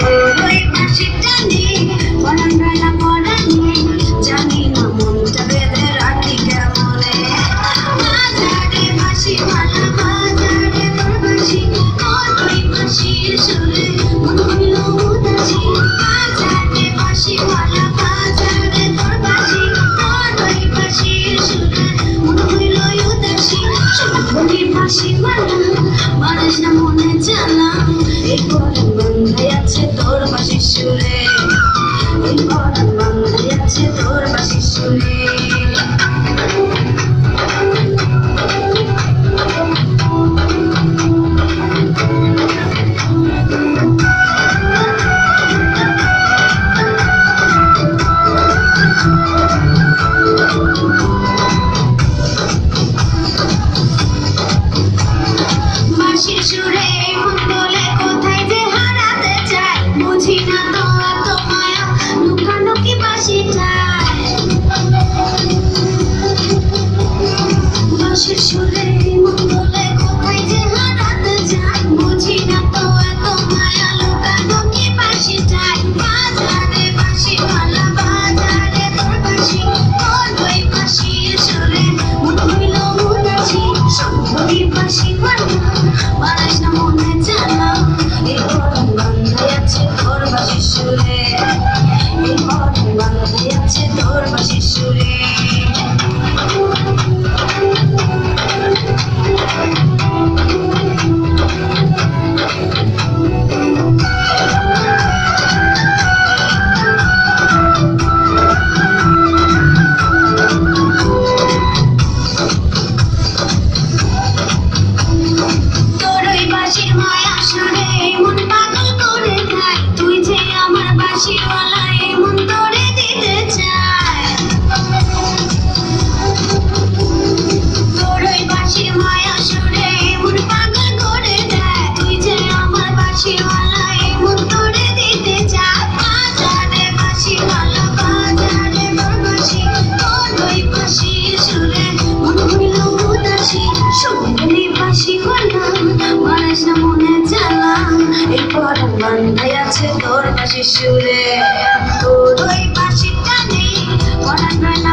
Yeah. সীমানা মারিস না মনে জানা এই ঘরে বান্ধাই আছে তোর পাশে সুরে আছে তোর সৃষ্টি করলাম মানুষ না মনে চালাম। এরপর মান্দাই আছে তোর পাশে সুরে তোর ওই পাশে টানে পড়ানো না